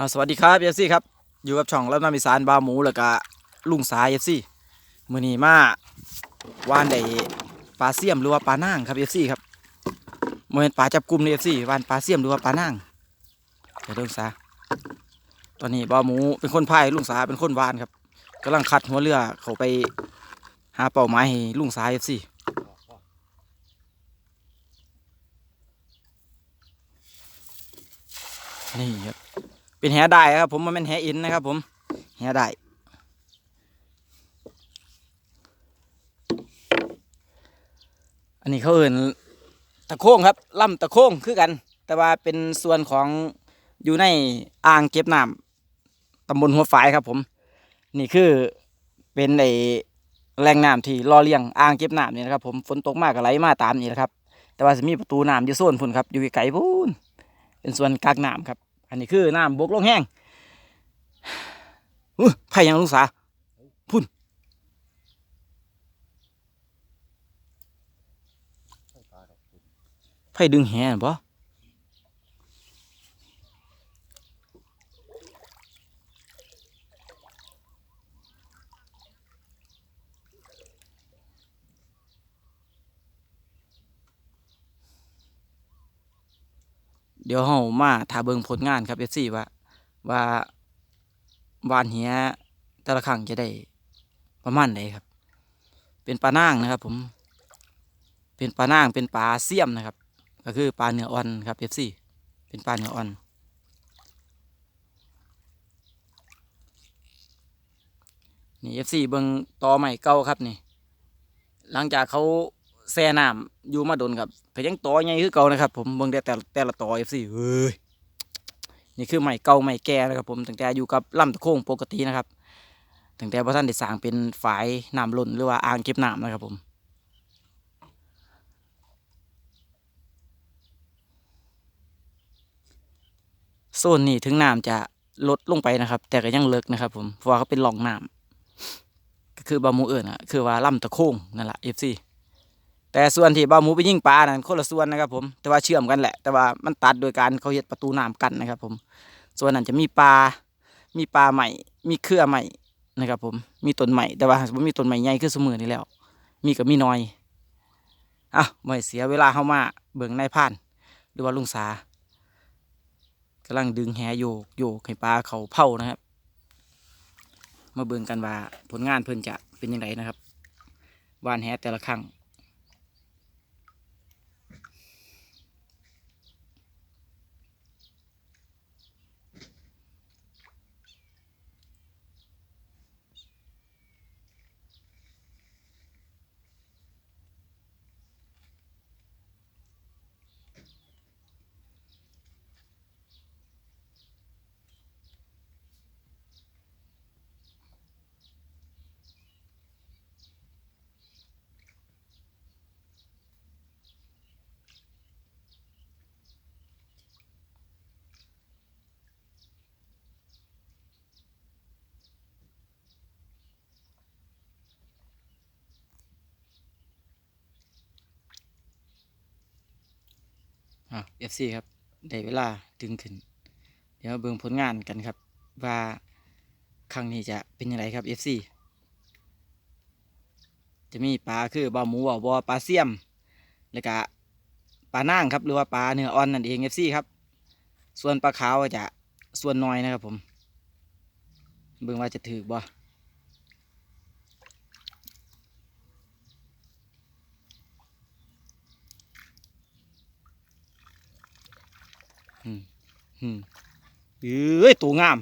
อ่าสวัสดีครับเอฟซีครับ อยู่กับช่องรับน้ำอีสานบาหมูแล้วก็ลุงสายเอฟซีมือนีมาวานได้ปลาเสี่ยมหรือว่าปลานางครับเอฟซีครับเมื่อปลาจับกลุ่มในเอฟซีวานปลาเสี่ยมหรือว่าปลานางเดี๋ยวลุงสาตอนนี้บาหมูเป็นคนพายลุงสาเป็นคนวานครับกำลังคัดหัวเรือเขาไปหาเป้าหมายให้ลุงสาเอฟซีนี่ครับ เป็นแหได้ครับผมมันเป็นแหอินนะครับ ผมแหได้อันนี้เขาเอ่นตะโค้งครับล่ำตะโค้งคือกัน แต่ว่าเป็นส่วนของอยู่ในอ่างเก็บน้ำตำบลหัวฝายครับ ผม นี่คือเป็นไอแหล่งน้ำที่รอเลี้ยงอ่างเก็บน้ำนี่นะครับ ผมฝนตกมากก็ไหลมาตามนี่นะครับ แต่ว่าจะมีประตูน้ำอยู่โซนพุ่นครับอยู่ไกลพุ่นเป็นส่วนกลางน้ำครับ อันนี้คือน้ำบกลงแห้งอู้ไผ่ยังลุงสาพุ่นไผ่ดึงแหนปะ เดี๋ยวเฮามาถาเบิงผลงานครับเอฟซีว่า ว่าวานเหียแต่ละครั้งจะได้ประมาณไหนครับ เป็นปลานางนะครับผม เป็นปลานางเป็นปลาเสียมนะครับ ก็คือปลาเนื้ออ่อนครับเอฟซีเป็นปลาเนื้ออ่อนนี่เอฟซีเบิงต่อใหม่เก่าครับนี่ หลังจากเขา แซ่น้ำอยู่มาโดนครับก็ยังต่อใหญ่คือเก่านะครับผมเบิงแต่แต่ละต่อเอฟซีเฮ้ยนี่คือใหม่เก่าใหม่แก่นะครับผมตั้งแต่อยู่กับลำตะโค้งปกตินะครับตั้งแต่พระท่านได้สร้างเป็นฝายน้ำล้นหรือว่าอ่างเก็บน้ำนะครับผมโซนนี้ถึงน้ำจะลดลงไปนะครับ แต่ก็ยังเลิกนะครับ ผมเพราะว่าเขาเป็นหลองน้ำก็คือบามูเอิญอะคือว่าลำตะโค้งนั่นแหละเอฟซี แต่ส่วนที่บาหมูไปยิงปลานั้นคนละส่วนนะครับผมแต่ว่าเชื่อมกันแหละ แต่ว่ามันตัดโดยการเขาเฮ็ดประตูน้ำกันนะครับ ผม ส่วนนั้นจะมีปลา มีปลาใหม่ มีเครือใหม่นะครับ ผมมีต้นใหม่แต่ว่าผมมีต้นใหม่ใหญ่ขึ้นเสมอนี่แล้ว มีกับมีน้อยอะไม่เสียเวลาเข้ามาเบิ่งนายพรานหรือว่าลุงสากำลังดึงแหโยกโยกให้ปลาเขาเผานะครับ มาเบิ่งกันว่าผลงานเพิ่นจะเป็นยังไงนะครับวานแหแต่ละครั้ง อะ FC ครับได้เวลาดึงขึ้น เดี๋ยวเบิ่งผลงานกันครับ ว่าครั้งนี้จะเป็นยังไงครับ FC จะมีปลาคือบาหมูบ่าบอปลาเสี่ยม แล้วก็ปลานางครับ หรือว่าปลาเนื้ออ่อนนั่นเอง FC ครับ ส่วนปลาขาวจะส่วนน้อยนะครับผม เบิ่งว่าจะถือบ่อืมอืม เอ้ยตัวงาม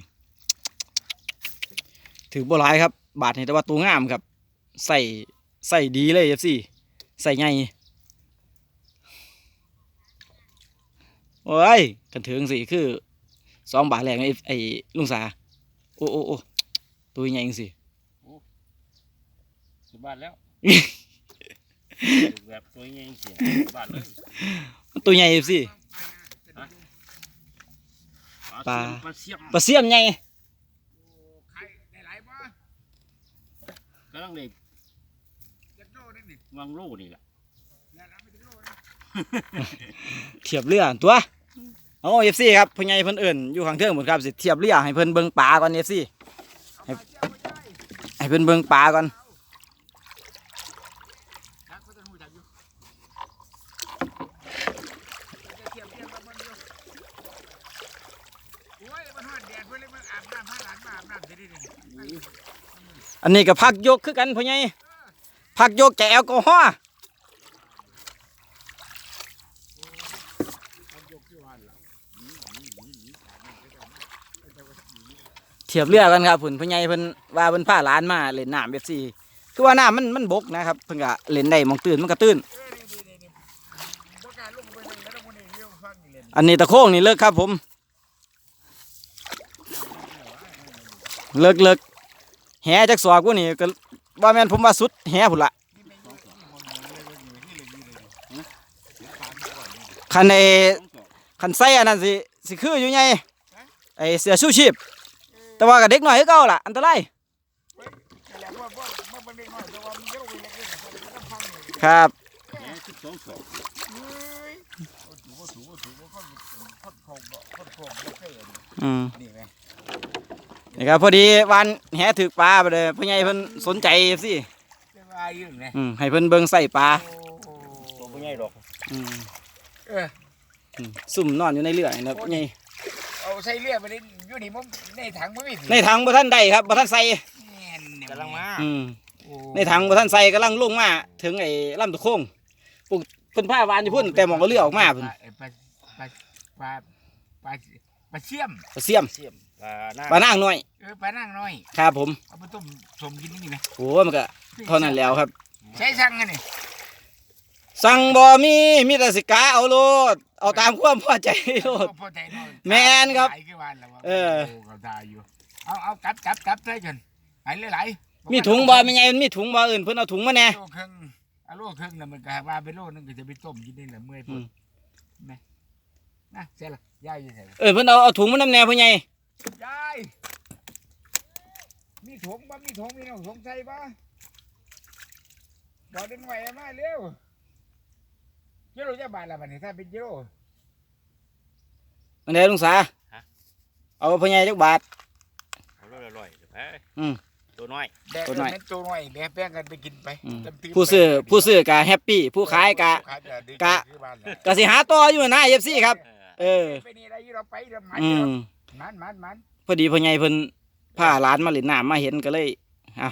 ถือบ่หลายครับ บาทนี่แต่ว่าตัวงามครับ ใส่ใส่ดีเลยเอฟซีใส่ไงโอ้ยกันถึงสิคือสองบาทแรกไอ้ไอ้ลุงสา โอ้โอ้โอ้ตัวใหญ่จริงสิถึงบ้านแล้วแบบตัวใหญ่เสียบ้านเลยมันตัวใหญ่เอฟซี ปลาปลาเสียมปลาเสียมใหญ่ใครได้หลายบ่กำลังเด็กจักโลได้นี่วางโลนี่แหละแล้วเราไม่ถึงโลนะเทียบเรือตัวโอ้เอฟซีครับพ่อใหญ่เพิ่นเอิ่นอยู่ข้างเทิงหมดครับสิเทียบเรือให้เพิ่นเบิ่งปลาก่อนเอฟซีเอามาเจ้าไม่ได้ให้เพิ่นเบิ่งปลาก่อนนักก็จะหูจักอยู่จะเทียบเทียบกับมันอยู่โอ้ยมันฮอดแดดเพิ่นเลยมันอาบน้ำพาหลานมา อันนี้ก็พักยกคือกันพ่อใหญ่พักยกแกแอลกอฮอล์เทียบเรือกันครับผุนพ่อใหญ่เพิ่นว่าเพิ่นพาหลานมาเล่นน้ำเอฟซีคือว่าน้ำมันมันบกนะครับเพิ่นก็เล่นได้มองตื่นมันก็ตื่นเออนี่นี่นี่นี่บ่กล้าลงไปเลยแล้วต้องคนนี้เรื่องฟังนี่เลยอันนี้ตะโค้งนี่เลิกครับผม เลิกเลิกแหจักสอบกูนี่ก็ว่าแม่นผมว่าสุดแหผุนละคันไอคันไส้อันนั้นสิสิคืออยู่ไงไอเสือชูชีพ แต่ว่ากับเด็กหน่อยคือเก่าล่ะอันตรายนั่นแหละเพราะว่าเพราะมันเป็นน้อไปเล็กๆมันต้องฟังนี่ครับองศอกเฮ้ยโอ้ถูโอ้ถูโอ้ถูโอ้คนคนโคงคนโคงไม่เคยเห็ นอืมนี่ไงนี่ครับพอดีวันแหถือปลาไปเลยพ่อใหญ่เพิ่นสนใจสิจะว่าอยู่ไงอืมให้เพิ่นเบิ่งใส่ปลาโอ้โหตัวบ่ใหญ่ดอกอืมเอออืมซุ่มนอนอยู่ในเรือนี่นะพ่อใหญ่เอาใส่เรือไปเลยอยู่นี่มันในถังมันไม่สิในถังบ่ทันได้ครับบ่ทันใส่แม่นเนี่ยกำลังมาอืมโอ้ในถังบ่ทันใส่กำลังลงมาถึงไอ้ลำตะโค้งปลูกเพิ่นพาวานอยู่พุ่นแต่หมองก็เรือออกมาพุ่นปลาปลาปลาปลาปลาเชี่ยมปลาเสียมเสียม ปลาหน้าปลานางน้อย เออปลานั่งน้อยครับผมเอาไปต้มสมกินนี่ไหมโอ้มันก็เท่านั้นแล้วครับ ใช้สั่งกันนี่สั่งบ่มีมีแต่สิกาเอาโลด เอาตามความพอใจโลด พอใจน้อยแม่นครับหลายคือวันแล้วว่าเออ โก็ได้อยู่เอาเอากลับกลับกลับใส่กันหายหลายๆมีถุงบ่แม่ใหญ่มันมีถุงบ่อื่นเพิ่นเอาถุงมาแหน่ โลครึ่งเอาโลครึ่งน่ะมันก็ว่าเป็นโลนึงก็จะไปต้มกินนี่แหละเมื่อยอืพุ่นมนะนะเสร็จละยายอยู่ไหน เออเพิ่นเอาเอาถุงมานำแหน่พ่อใหญ่ ยายมีถุงบ่มีถุงมีน้องถุงใส่บ่บอกเดินไหวมาเร็วเจ้าโลจะบาทละบัดนี้ถ้าเป็นเจ้าโลอันใดลุงสาเอาพ่อใหญ่จักบาทเอาละร้อยๆเดี๋ยวไปอืมตัวน้อยแบกตัวน้อยเม็ดตัวน้อยแบกแป้งกันไปกินไปอืมเต็มที่ผู้ซื้อผู้ซื้อก็แฮปปี้ผู้ขายก็ผู้ขายก็ดีกะคือบ้านแหละก็สิหาต่ออยู่นะ FC ครับเออเออไปนี่ได้อยู่เราไปเรามันอื มมันมันมันพอดีพ่อใหญ่เพิ่นพาหลานมาเล่นน้ำมาเห็นก็เลยเอา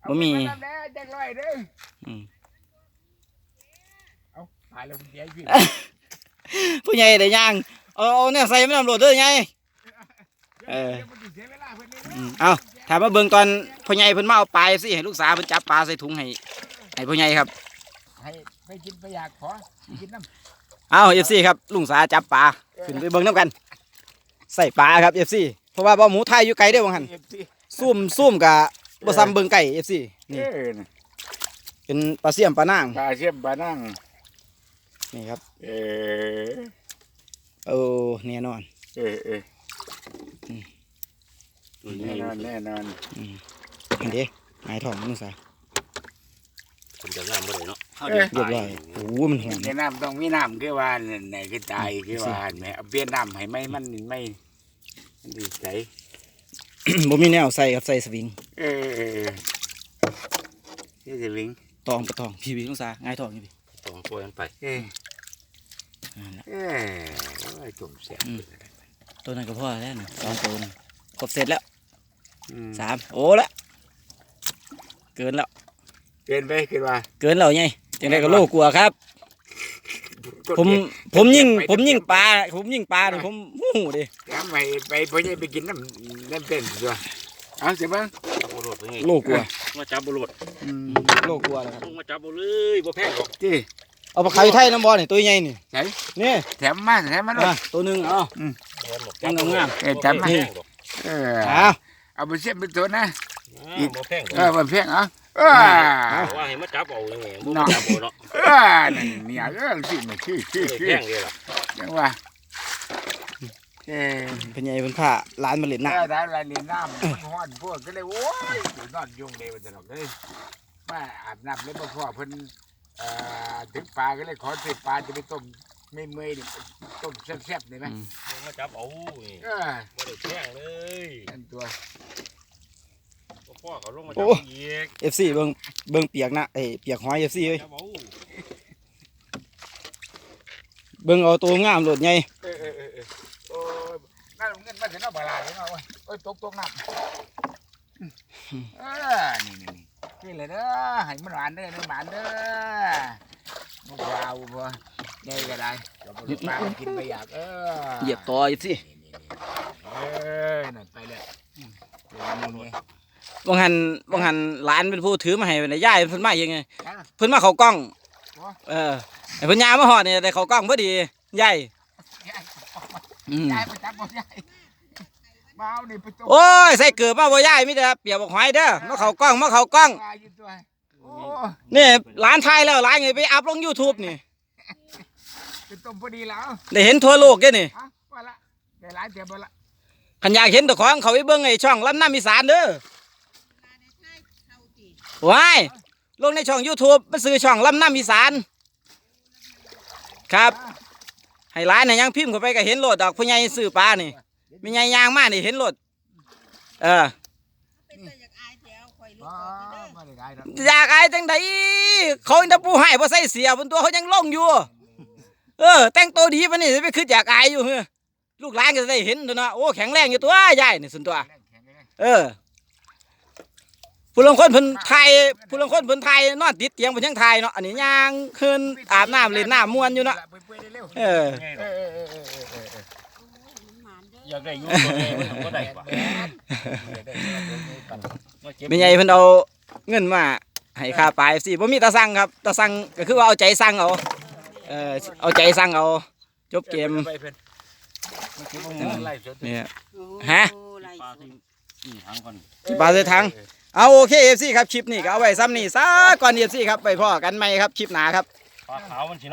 เอาบ่มีไปนำแน่จักร้อยเด้ออืมเอาตายแล้วคุณยายพี่ผู้ใหญ่ได้ย่างเอาเอาเนี่ยใส่ไม่นำโหลดเด้อไงเออดี๋ยวมันสิเสียเวลาเพิ่นนี่นะอืมเอาถามมาเบิ่งตอนพ่อใหญ่เพิ่นมาเอาปลาสิให้ลูกสาวเพิ่นจับปลาใส่ถุงให้ให้พ่อใหญ่ครับให้ไปกินไปอยากขอไปกินน้ำเอา FC ครับลุงสาจับปลาขึ้นไปเบิ่งน้ำกัน ใส่ปลาครับ FC เพราะว่าบ่หมูไทยอยู่ไกลเด้อว่าหั่นเอฟซีซุ่มซุ่มกะบ่ซ้ำเบิ่งไก่ FC นี่เออน่ะเป็นปลาเสี่ยมปลานางปลาเชื่อมปลานั่งนี่ครับ เออโอ้แน่นอน เออเออตัวนี้แน่นอนแน่นอนอันเด้หายท้องลุงสา ผมจะงามบ่ได้เนาะเรียบร้อยโอ้มันหอมในน้ำต้องมีน้ำคือว่านั่นไหนคือตายคือว่าแหม่เอาเปลี่ยนน้ำให้ไม่มันไม่มันดีใจบ่มีแนวใส่ครับใส่สวิงเออเออเออนี่จะลิงตองปะตองพี่พี่ลุงสาหงายท้องอยู่พี่ต้องปล่อยมันไปเออนั่นแหละเออโอ้ยจุ่มเสียตัวนั้นก็พอแล้วนะสองตัวนึงครบเสร็จแล้วอืมสามโอ้ละเกินแล้ว เกินไปคือว่าเกินแล้วไงจังไดก็โลกลัวครับ ผมผมยิ่งผมยิ่งปลาผมยิ่งปลาเนี่ยผมหูดิทำไปไปพ่อใหญ่ไปกินน้ำน้ำเป็นตัวเอาสิบ้างจับบ่โลดไปไงโลกลัวมาจับบ่โลดโลกลัวแล้วครับลงมาจับบ่เลยบ่แพงหรอกที่เอาปลาขาวไทยน้ำบอลนี่ตัวใหญ่นี่ไหนนี่แถมมาแถมมาด้วยอะตัวหนึ่งเอาแพงหรอกงามงามเออจับมาบ่แพงหรอกเออเอาเอาไปเสียบเป็นตัวนะอ่าบ่แพงหรอกเออมันเพียงเอาเออว่าให้มาจับเอาอย่างเงี้ยบ่มาจับเอาเนาะเออนั่นเนี่ยเออสิมันคือคือเออคือแพงเลยล่ะจังว่าเออเป็นใหญ่เป็นผ้าร้านมาเล่นหน้าน้ำได้อะไรนี่น้ำมันฮ้อนพวกก็เลยโอ้ยนอนยุงเลยมันจะหรอกเลยมาอาบน้ำเลยมาพ่อเพิ่นเอ่อถึงปลาก็เลยขอสิปลาจะไปต้มไม่เมื่อยดิต้มแซ่บๆได้ไหมอืมลงมาจับเอานี่เออบ่ได้แพงเลยนั่นตัวบ่ พ่อเขาลงมาจับอีก FC เบิ่งเบิ่งเปียกนะเอ้ยเปียกหอย FC เอ้ยจับเอาเบิ่งเอาตัวงามโลดใหญ่เออเออเออเออโอ้ยนั่นเงินมาถึงเอาบาลาเลยเนาะเว้ยโอ้ยตกตกน้ำเออนี่นี่นี่นี่เลยเด้อให้มันหวานเด้อมันหวานเด้อมันว้าวบ่ได้ก็ได้เราบ่ได้ปลากินไปอยากเออเหยียบต่อ FC นี่นี่นี่เอ้ยนั่นไปเลยอืม เดี๋ยวนี่ไงบ่หันบ่หันหลานเป็นผู้ถือมาให้น่ะยายเพิ่นมาเองไงอะเพิ่นมาเข้ากล้องโอ้เออไอ้เพิ่นยามมาฮอดนี่ได้เข้ากล้องพอดียายยายอืมยายไปจับบ่ยายมาเอานี่ไปจมโอ้ยใส่เกือบมาบ่ยายมีแต่เปียกบอกหอยเด้อมาเข้ากล้องมาเข้ากล้องปลาอยู่ตัวโอ้นี่หลานไทยแล้วหลานไงไปอัพลง YouTube นี่ไปต้มพอดีแล้วได้เห็นทั่วโลกเด้อนี่อะว่าละได้หลายเตียบละคันอยากเห็นตัวของเขาไปเบิ่งไอ้ช่องลำน้ำอีสานเด้อ ว้ายลงในช่อง YouTube มันซื้อช่องลำน้ำอีสาน ครับ ให้หลานเนี่ยยังพิมพ์เข้าไปก็เห็นโลดดอกผู้ใหญ่ซื้อปลานี่มีใหญ่ยางมานี่เห็นโลด เออเป็นแต่อยากอายแถวข่อยลูกอ๋อออกนี่เด้อไม่ได้ได้หรอกอยากอายจังไดเขาอินทปูให้บ่ใส่เสียบนตัวเขายังลงอยู่ เออ แต่งตัวดีปานนี้สิไปคืออยากอายอยู่เฮ้อลูกหลานก็จะได้เห็นตัวเนาะโอ้แข็งแรงอยู่ตัวยายนี่สุนตัวแรงแข็งเลยเออ ผู้ลางคนเพิ่นไทยผู้ลางคนเพิ่นไทยนอนติดเตียงเพิ่นยังไทยเนาะอันนี้ย่างคืนอาบน้ำเล่นน้ำม่วนอยู่เนาะเอออไงเอดอกอเออเออเออเออเออโอ้ยมันหมานเด้ออยากได้อยู่ตัวนี้มันบ่ได้ว่ะมาเก็บแม่ใหญ่เพิ่นเอาเงินมาให้ค่าปลายสิบ่มีตาสั่งครับตาสั่งก็คือว่าเอาใจสั่งเอาเออเอาใจสั่งเอาจบเกมเนี่ยฮะปลาสุที่ดนี่ทางก่อนปลาใส่ถัง เอาโอเคเอฟซีครับคลิปนี้ก็เอาไว้ซ้ำนี่ซะก่อนเอฟซีครับไปพ่อกันไหมครับคลิปหนาครับ ปลาขาวมันสิเนาะ